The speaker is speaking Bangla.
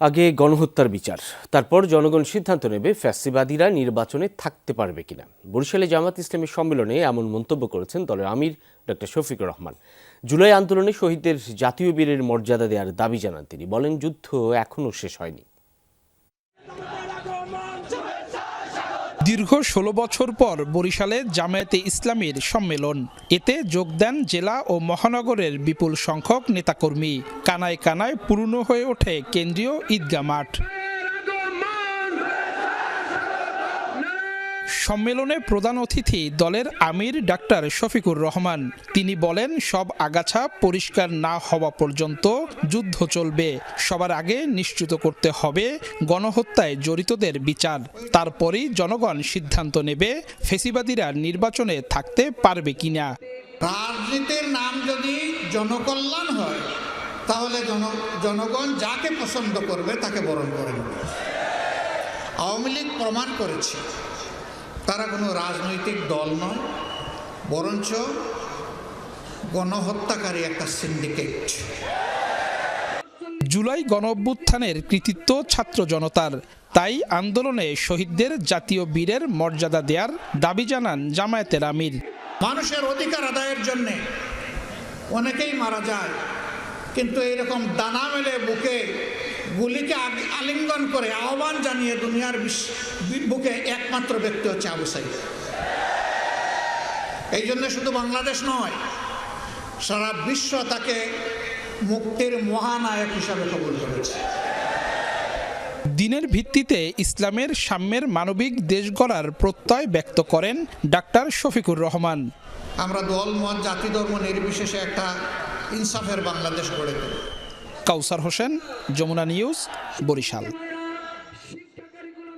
আগে গণহত্যার বিচার, তারপর জনগণ সিদ্ধান্ত নেবে ফ্যাসিবাদীরা নির্বাচনে থাকতে পারবে কিনা। বরিশালে জামাত ইসলামের সম্মেলনে এমন মন্তব্য করেছেন দলের আমির ডক্টর শফিকুর রহমান। জুলাই আন্দোলনে শহীদদের জাতীয় বীরের মর্যাদা দেওয়ার দাবি জানান তিনি। বলেন, যুদ্ধ এখনও শেষ হয়নি। দীর্ঘ ষোলো বছর পর বরিশালে জামায়াতে ইসলামীর সম্মেলন। এতে যোগ দেন জেলা ও মহানগরের বিপুল সংখ্যক নেতাকর্মী। কানায় কানায় পূর্ণ হয়ে ওঠে কেন্দ্রীয় ঈদগা মাঠ। সম্মেলনে প্রধান অতিথি দলের আমির ডাক্তার শফিকুর রহমান। তিনি বলেন, সব আগাছা পরিষ্কার না হওয়া পর্যন্ত যুদ্ধ চলবে। সবার আগে নিশ্চিত করতে হবে গণহত্যায় জড়িতদের বিচার। তারপরেই জনগণ সিদ্ধান্ত নেবে ফেসিবাদীরা নির্বাচনে থাকতে পারবে কিনা। রাজনীতির নাম যদি জনকল্যাণ হয়, তাহলে জনগণ যাকে পছন্দ করবে তাকে বরণ করে নেবে। আওয়ামী লীগ প্রমাণ করেছে। তারা কোনো রাজনৈতিক দল নয় বরঞ্চ গণহত্যাকারী একটা সিন্ডিকেট। জুলাই গণ অভ্যুত্থানের কৃতিত্ব ছাত্র জনতার। তাই আন্দোলনে শহীদদের জাতীয় বীরের মর্যাদা দেওয়ার দাবি জানান জামায়াতের আমির। মানুষের অধিকার আদায়ের জন্যে অনেকেই মারা যায় কিন্তু এরকম দানা মেলে বুকে গুলিকে আলিঙ্গন করে আহ্বান জানিয়ে দুনিয়ার বুকে একমাত্র ব্যক্তি হচ্ছে আবু সাইদ। এই জন্য শুধু বাংলাদেশ নয় সারা বিশ্ব তাকে মুক্তির মহানায়ক হিসাবে কবুল করেছে। দিনের ভিত্তিতে ইসলামের সাম্যের মানবিক দেশ গড়ার প্রত্যয় ব্যক্ত করেন ডাক্তার শফিকুর রহমান। আমরা দল মত জাতি ধর্ম নির্বিশেষে একটা ইনসাফের বাংলাদেশ গড়ে তুলি। কাউসার হোসেন যমুনা নিউজ বরিশাল।